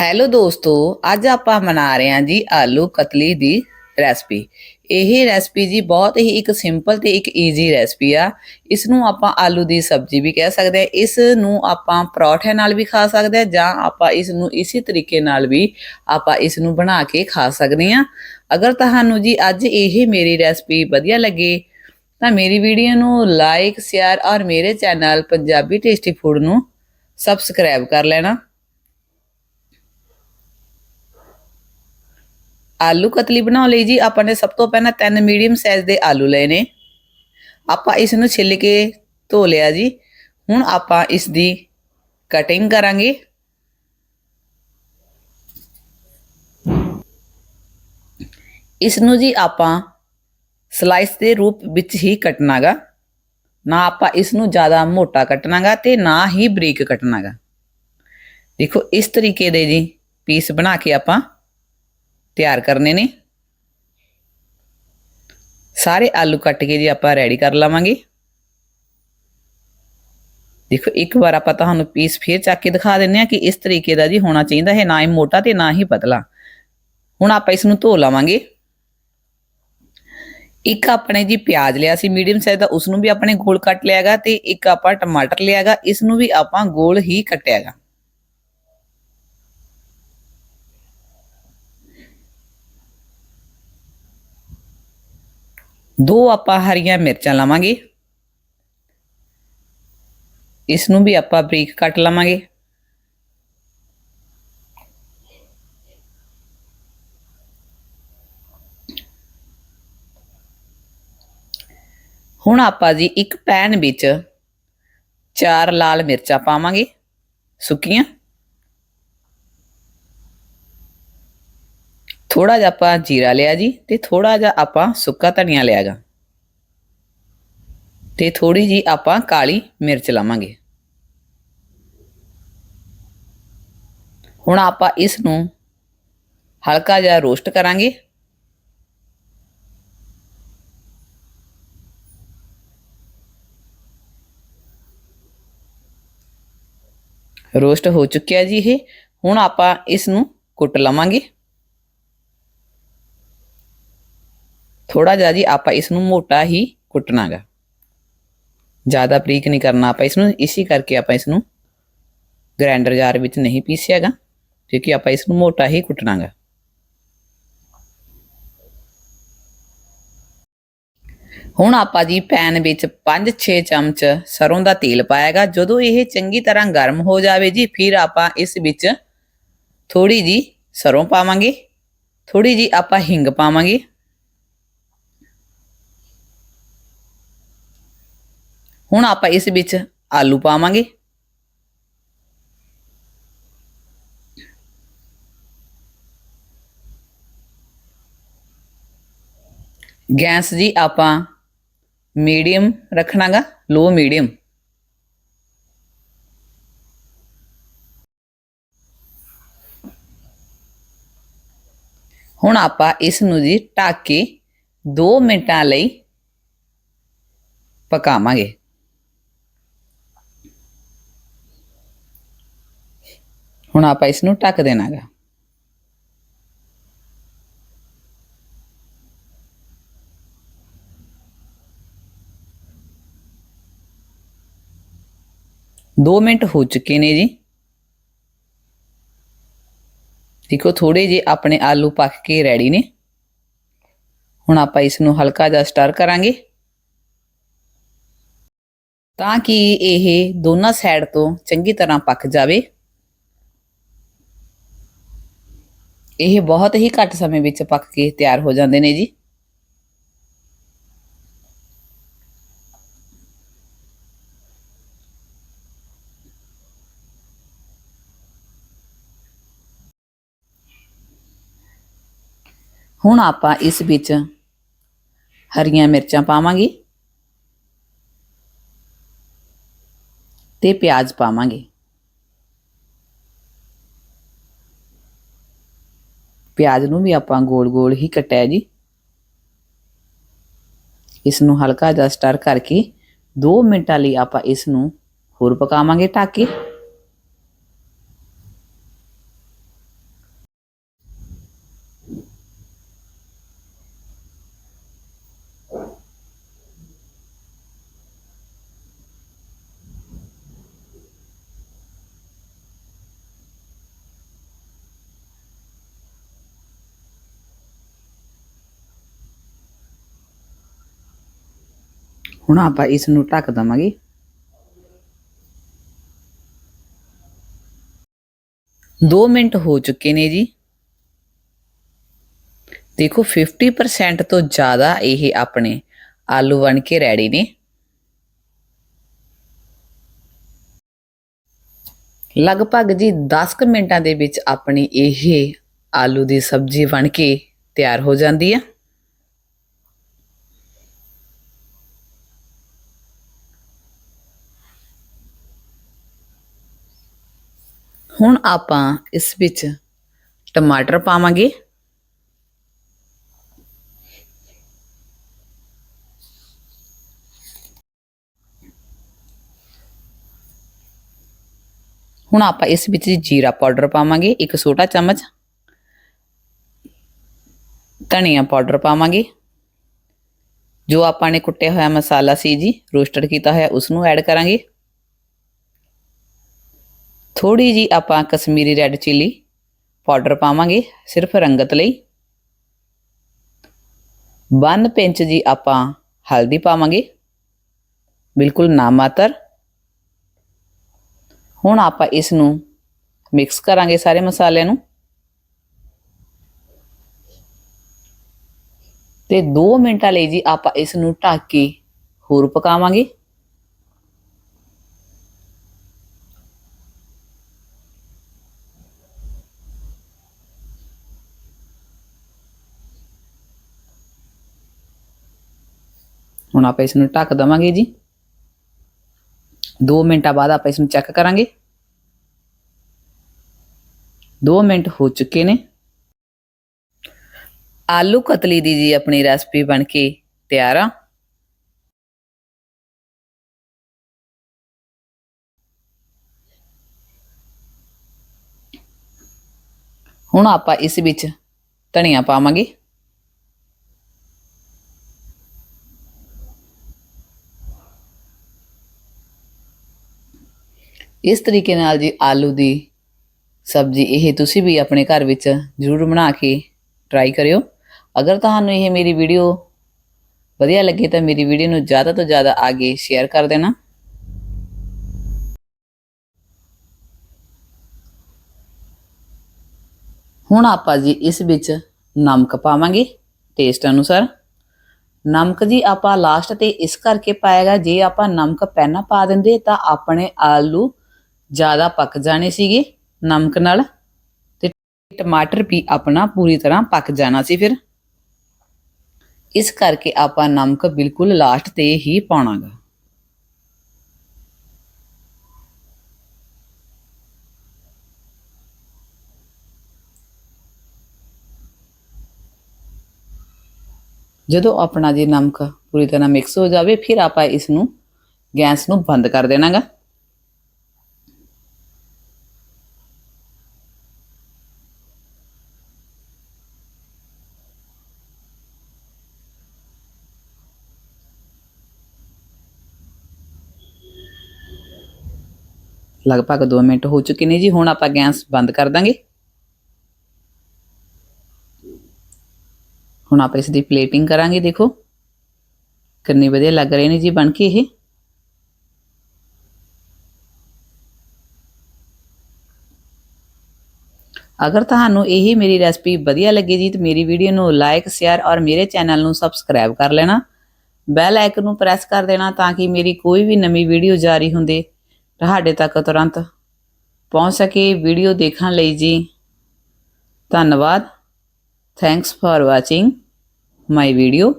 Hello ਦੋਸਤੋ, ਅੱਜ ਆਪਾਂ ਬਣਾ ਰਹੇ ਹਾਂ ਜੀ ਆਲੂ ਕਤਲੀ ਦੀ ਰੈਸਪੀ ਇਹ ਰੈਸਪੀ ਜੀ ਬਹੁਤ ਹੀ ਇੱਕ ਸਿੰਪਲ ਤੇ ਇੱਕ ਈਜ਼ੀ ਰੈਸਪੀ ਆ। ਇਸ ਨੂੰ ਆਪਾਂ ਆਲੂ ਦੀ ਸਬਜ਼ੀ ਵੀ ਕਹਿ ਸਕਦੇ ਆ ਇਸ ਨੂੰ ਆਪਾਂ ਪਰੌਠੇ ਨਾਲ ਵੀ ਖਾ ਸਕਦੇ ਆ ਜਾਂ ਆਪਾਂ ਇਸ ਨੂੰ ਇਸੇ ਤਰੀਕੇ ਨਾਲ ਵੀ ਆਪਾਂ ਇਸ ਨੂੰ ਬਣਾ ਕੇ ਖਾ ਸਕਦੇ ਆ ਅਗਰ ਤੁਹਾਨੂੰ ਜੀ ਅੱਜ ਇਹ ਮੇਰੀ ਰੈਸਪੀ ਵਧੀਆ ਲੱਗੇ, ਤਾਂ ਮੇਰੀ ਵੀਡੀਓ ਨੂੰ ਲਾਈਕ ਸ਼ੇਅਰ ਔਰ ਮੇਰੇ ਚੈਨਲ ਪੰਜਾਬੀ ਟੇਸਟੀ ਫੂਡ ਨੂੰ ਸਬਸਕ੍ਰਾਈਬ ਕਰ ਲੈਣਾ। ਆਲੂ ਕਤਲੀ ਬਣਾਉਣ ਲਈ ਜੀ ਆਪਾਂ ਨੇ ਸਭ ਤੋਂ ਪਹਿਲਾਂ ਤਿੰਨ ਮੀਡੀਅਮ ਸਾਈਜ਼ ਦੇ ਆਲੂ ਲਏ ਨੇ। ਆਪਾਂ ਇਸ ਨੂੰ ਛਿੱਲ ਕੇ ਧੋ ਲਿਆ ਜੀ। ਹੁਣ ਆਪਾਂ ਇਸ ਦੀ ਕਟਿੰਗ ਕਰਾਂਗੇ। ਇਸ ਨੂੰ ਜੀ ਆਪਾਂ ਸਲਾਈਸ ਦੇ ਰੂਪ ਵਿੱਚ ਹੀ ਕੱਟਣਾਗਾ। ਨਾ ਆਪਾਂ ਇਸ ਨੂੰ ਜ਼ਿਆਦਾ ਮੋਟਾ ਕੱਟਣਾਗਾ ਤੇ ਨਾ ਹੀ ਬਰੀਕ ਕੱਟਣਾਗਾ। ਦੇਖੋ ਇਸ ਤਰੀਕੇ ਦੇ ਜੀ ਪੀਸ ਬਣਾ ਕੇ ਆਪਾਂ ਤਿਆਰ ਕਰਨੇ ਨੇ। ਸਾਰੇ ਆਲੂ ਕੱਟ ਕੇ ਜੀ ਆਪਾਂ ਰੈਡੀ ਕਰ ਲਵਾਂਗੇ। ਦੇਖੋ, ਇੱਕ ਵਾਰ ਆਪਾਂ ਤੁਹਾਨੂੰ ਪੀਸ ਫੇਰ ਚੱਕ ਕੇ ਦਿਖਾ ਦਿੰਨੇ ਆ ਕਿ ਇਸ ਤਰੀਕੇ ਦਾ ਜੀ ਹੋਣਾ ਚਾਹੀਦਾ ਹੈ, ਨਾ ਹੀ ਮੋਟਾ ਤੇ ਨਾ ਹੀ ਪਤਲਾ। ਹੁਣ ਆਪਾਂ ਇਸ ਨੂੰ ਧੋ ਲਵਾਂਗੇ। ਇੱਕ ਆਪਣੇ ਜੀ ਪਿਆਜ਼ ਲਿਆ ਸੀ ਮੀਡੀਅਮ ਸਾਈਜ਼ ਦਾ ਉਸ ਨੂੰ ਵੀ ਆਪਣੇ ਗੋਲ ਕੱਟ ਲਿਆਗਾ ਤੇ ਇੱਕ ਆਪਾਂ ਟਮਾਟਰ ਲਿਆਗਾ ਇਸ ਨੂੰ ਵੀ ਆਪਾਂ ਗੋਲ ਹੀ ਕੱਟਿਆਗਾ ਦੋ ਆਪਾਂ ਹਰੀਆਂ ਮਿਰਚਾਂ ਲਵਾਂਗੇ। ਇਸ ਨੂੰ ਵੀ ਆਪਾਂ ਬਰੀਕ ਕੱਟ ਲਵਾਂਗੇ। ਹੁਣ ਆਪਾਂ ਜੀ ਇੱਕ ਪੈਨ ਵਿੱਚ ਚਾਰ ਲਾਲ ਮਿਰਚਾਂ ਪਾਵਾਂਗੇ ਸੁੱਕੀਆਂ। ਥੋੜਾ ਜਿਹਾ ਆਪਾਂ ਜੀਰਾ ਲਿਆ ਜੀ ਤੇ ਥੋੜਾ ਜਿਹਾ ਆਪਾਂ ਸੁੱਕਾ ਧਨੀਆ ਲਿਆਗਾ। ਤੇ ਥੋੜੀ ਜੀ ਆਪਾਂ ਕਾਲੀ ਮਿਰਚ ਲਾਵਾਂਗੇ। ਹੁਣ ਆਪਾਂ ਇਸ ਨੂੰ ਹਲਕਾ ਜਿਹਾ ਰੋਸਟ ਕਰਾਂਗੇ। ਰੋਸਟ ਹੋ ਚੁੱਕਿਆ ਜੀ ਇਹ। ਹੁਣ ਆਪਾਂ ਇਸ ਨੂੰ ਕੁੱਟ ਲਵਾਂਗੇ। ਥੋੜਾ ਜਿਹਾ ਜੀ ਆਪਾਂ ਇਸ ਨੂੰ ਮੋਟਾ ਹੀ ਕੁੱਟਣਾਗਾ। ਜ਼ਿਆਦਾ ਬਰੀਕ ਨਹੀਂ ਕਰਨਾ ਆਪਾਂ ਇਸ ਨੂੰ ਇਸੇ ਕਰਕੇ ਆਪਾਂ ਇਸ ਨੂੰ ਗ੍ਰਾਈਂਡਰ ਜਾਰ ਵਿੱਚ ਨਹੀਂ ਪੀਸਿਆਗਾ, ਕਿਉਂਕਿ ਆਪਾਂ ਇਸ ਨੂੰ ਮੋਟਾ ਹੀ ਕੁੱਟਣਾਗਾ। ਹੁਣ ਆਪਾਂ ਜੀ ਪੈਨ ਵਿੱਚ 5-6 ਚਮਚ ਸਰੋਂ ਦਾ ਤੇਲ ਪਾਇਆਗਾ। ਜਦੋਂ ਇਹ ਚੰਗੀ ਤਰ੍ਹਾਂ ਗਰਮ ਹੋ ਜਾਵੇ ਜੀ, ਫਿਰ ਆਪਾਂ ਇਸ ਵਿੱਚ ਥੋੜੀ ਜੀ ਸਰੋਂ ਪਾਵਾਂਗੇ ਥੋੜੀ ਜੀ ਆਪਾਂ ਹਿੰਗ ਪਾਵਾਂਗੇ। ਹੁਣ ਆਪਾਂ ਇਸ ਵਿੱਚ ਆਲੂ ਪਾਵਾਂਗੇ। ਗੈਸ ਜੀ ਆਪਾਂ ਮੀਡੀਅਮ ਰੱਖਣਾਗਾ, ਲੋ ਮੀਡੀਅਮ। ਹੁਣ ਆਪਾਂ ਇਸ ਨੂੰ ਜੀ ਢੱਕ ਕੇ 2 ਮਿੰਟਾਂ ਲਈ ਪਕਾਵਾਂਗੇ। ਹੁਣ ਆਪਾਂ ਇਸ ਨੂੰ ਢੱਕ ਦੇਣਾਗਾ। ਦੋ ਮਿੰਟ ਹੋ ਚੁੱਕੇ ਨੇ ਜੀ। ਦੇਖੋ ਥੋੜੇ ਜੇ ਆਪਣੇ ਆਲੂ ਪੱਕ ਕੇ ਰੈਡੀ ਨੇ। ਹੁਣ ਆਪਾਂ ਇਸ ਨੂੰ ਹਲਕਾ ਜਿਹਾ ਸਟਰ ਕਰਾਂਗੇ। ਤਾਂ ਕਿ ਇਹ ਦੋਨਾਂ ਸਾਈਡ ਤੋਂ ਚੰਗੀ ਤਰ੍ਹਾਂ ਪੱਕ ਜਾਵੇ। ਇਹ ਬਹੁਤ ਹੀ ਘੱਟ ਸਮੇਂ ਵਿੱਚ ਪੱਕ ਕੇ ਤਿਆਰ ਹੋ ਜਾਂਦੇ ਨੇ ਜੀ। ਹੁਣ ਆਪਾਂ ਇਸ ਵਿੱਚ ਹਰੀਆਂ ਮਿਰਚਾਂ ਪਾਵਾਂਗੇ ਤੇ ਪਿਆਜ਼ ਪਾਵਾਂਗੇ। ਪਿਆਜ਼ ਨੂੰ ਵੀ ਆਪਾਂ ਗੋਲ-ਗੋਲ ਹੀ ਕੱਟਿਆ ਜੀ। ਇਸ ਨੂੰ ਹਲਕਾ ਜਿਹਾ ਸਟਰ ਕਰਕੇ 2 ਮਿੰਟਾਂ ਲਈ ਆਪਾਂ ਇਸ ਨੂੰ ਹੋਰ ਪਕਾਵਾਂਗੇ ਢੱਕ ਕੇ। ਹੁਣ ਆਪਾਂ ਇਸ ਨੂੰ ਢੱਕ ਦਵਾਂਗੇ। ਦੋ ਮਿੰਟ ਹੋ ਚੁੱਕੇ ਨੇ ਜੀ। ਦੇਖੋ 50% ਤੋਂ ਜ਼ਿਆਦਾ ਇਹ ਆਪਣੇ ਆਲੂ ਬਣ ਕੇ ਰੈਡੀ ਨੇ। ਲਗਭਗ ਜੀ 10 ਕੁ ਮਿੰਟਾਂ ਦੇ ਵਿੱਚ ਆਪਣੀ ਇਹ ਆਲੂ ਦੀ ਸਬਜ਼ੀ ਬਣ ਕੇ ਤਿਆਰ ਹੋ ਜਾਂਦੀ ਹੈ ਹੁਣ ਆਪਾਂ ਇਸ ਵਿੱਚ ਟਮਾਟਰ ਪਾਵਾਂਗੇ। ਹੁਣ ਆਪਾਂ ਇਸ ਵਿੱਚ ਜੀਰਾ ਪਾਊਡਰ ਪਾਵਾਂਗੇ, ਇੱਕ ਛੋਟਾ ਚਮਚ। ਧਨੀਆ ਪਾਊਡਰ ਪਾਵਾਂਗੇ। ਜੋ ਆਪਾਂ ਨੇ ਕੁੱਟਿਆ ਹੋਇਆ ਮਸਾਲਾ ਸੀ ਜੀ, ਰੋਸਟਡ ਕੀਤਾ ਹੋਇਆ ਉਸ ਨੂੰ ਐਡ ਕਰਾਂਗੇ। ਥੋੜੀ ਜੀ ਆਪਾਂ ਕਸ਼ਮੀਰੀ ਰੈੱਡ ਚਿੱਲੀ ਪਾਊਡਰ ਪਾਵਾਂਗੇ ਸਿਰਫ ਰੰਗਤ ਲਈ। 1 ਪਿੰਚ ਜੀ ਆਪਾਂ ਹਲਦੀ ਪਾਵਾਂਗੇ। ਬਿਲਕੁਲ ਨਾ ਮਾਤਰ ਹੁਣ ਆਪਾਂ ਇਸ ਨੂੰ ਮਿਕਸ ਕਰਾਂਗੇ ਸਾਰੇ ਮਸਾਲਿਆਂ ਨੂੰ। ਤੇ 2 ਮਿੰਟਾਂ ਲਈ ਜੀ ਆਪਾਂ ਇਸ ਨੂੰ ਢੱਕ ਕੇ ਹੋਰ ਪਕਾਵਾਂਗੇ। ਹੁਣ ਆਪਾਂ ਇਸ ਨੂੰ ਢੱਕ ਦਵਾਂਗੇ ਜੀ। 2 ਮਿੰਟਾਂ ਬਾਅਦ ਆਪਾਂ ਇਸ ਨੂੰ ਚੈੱਕ ਕਰਾਂਗੇ। 2 ਮਿੰਟ ਹੋ ਚੁੱਕੇ ਨੇ। ਆਲੂ ਕਤਲੀ ਦੀ ਜੀ ਆਪਣੀ ਰੈਸਪੀ ਬਣ ਕੇ ਤਿਆਰ ਆ। ਹੁਣ ਆਪਾਂ ਇਸ ਵਿੱਚ ਧਨੀਆ ਪਾਵਾਂਗੇ। ਇਸ ਤਰੀਕੇ ਨਾਲ ਜੀ ਆਲੂ ਦੀ ਸਬਜ਼ੀ ਇਹ ਤੁਸੀਂ ਵੀ ਆਪਣੇ ਘਰ ਵਿੱਚ ਜ਼ਰੂਰ ਬਣਾ ਕੇ ਟਰਾਈ ਕਰਿਓ। ਅਗਰ ਤੁਹਾਨੂੰ ਇਹ ਮੇਰੀ ਵੀਡੀਓ ਵਧੀਆ ਲੱਗੇ ਤਾਂ ਮੇਰੀ ਵੀਡੀਓ ਨੂੰ ਜ਼ਿਆਦਾ ਤੋਂ ਜ਼ਿਆਦਾ ਅੱਗੇ ਸ਼ੇਅਰ ਕਰ ਦੇਣਾ। ਹੁਣ ਆਪਾਂ ਜੀ ਇਸ ਵਿੱਚ ਨਮਕ ਪਾਵਾਂਗੇ ਟੇਸਟ ਅਨੁਸਾਰ। ਨਮਕ ਜੀ ਆਪਾਂ ਲਾਸਟ ਤੇ ਇਸ ਕਰਕੇ ਪਾਏਗਾ ਜੇ ਆਪਾਂ ਨਮਕ ਪਹਿਲਾਂ ਪਾ ਦਿੰਦੇ ਤਾਂ ਆਪਣੇ ਆਲੂ ਜ਼ਿਆਦਾ ਪੱਕ ਜਾਣੇ ਸੀਗੇ ਨਮਕ ਨਾਲ ਤੇ ਟਮਾਟਰ ਵੀ ਆਪਣਾ ਪੂਰੀ ਤਰ੍ਹਾਂ ਪੱਕ ਜਾਣਾ ਸੀ ਫਿਰ। ਇਸ ਕਰਕੇ ਆਪਾਂ ਨਮਕ ਬਿਲਕੁਲ ਲਾਸਟ ਤੇ ਹੀ ਪਾਉਣਾਗਾ। ਜਦੋਂ ਆਪਣਾ ਜੇ ਨਮਕ ਪੂਰੀ ਤਰ੍ਹਾਂ ਮਿਕਸ ਹੋ ਜਾਵੇ, ਫਿਰ ਆਪਾਂ ਇਸ ਨੂੰ ਗੈਸ ਨੂੰ ਬੰਦ ਕਰ ਦੇਣਾਗਾ। ਲਗਭਗ 2 ਮਿੰਟ ਹੋ ਚੁੱਕੇ ਨੇ ਜੀ, ਹੁਣ ਆਪਾਂ ਗੈਸ ਬੰਦ ਕਰ ਦਾਂਗੇ। ਹੁਣ ਆਪਾਂ ਇਸ ਦੀ ਪਲੇਟਿੰਗ ਕਰਾਂਗੇ, ਦੇਖੋ। ਕਿੰਨੇ ਵਧੀਆ ਲੱਗ ਰਹੇ ਨੇ ਜੀ ਬਣ ਕੇ ਇਹ। ਅਗਰ ਤੁਹਾਨੂੰ ਇਹ ਮੇਰੀ ਰੈਸਪੀ ਵਧੀਆ ਲੱਗੀ ਜੀ, ਤਾਂ ਮੇਰੀ ਵੀਡੀਓ ਨੂੰ ਲਾਈਕ ਸ਼ੇਅਰ ਔਰ ਮੇਰੇ ਚੈਨਲ ਨੂੰ ਸਬਸਕ੍ਰਾਈਬ ਕਰ ਲੈਣਾ। ਬੈਲ ਆਈਕਨ ਨੂੰ ਪ੍ਰੈਸ ਕਰ ਦੇਣਾ ਤਾਂ ਕਿ ਮੇਰੀ ਕੋਈ ਵੀ ਨਵੀਂ ਵੀਡੀਓ ਜਾਰੀ ਹੁੰਦੇ। ਤੁਹਾਡੇ ਤੱਕ ਤੁਰੰਤ ਪਹੁੰਚ ਸਕੇ। ਵੀਡੀਓ ਦੇਖਣ ਲਈ ਜੀ, ਧੰਨਵਾਦ। Thanks for watching my video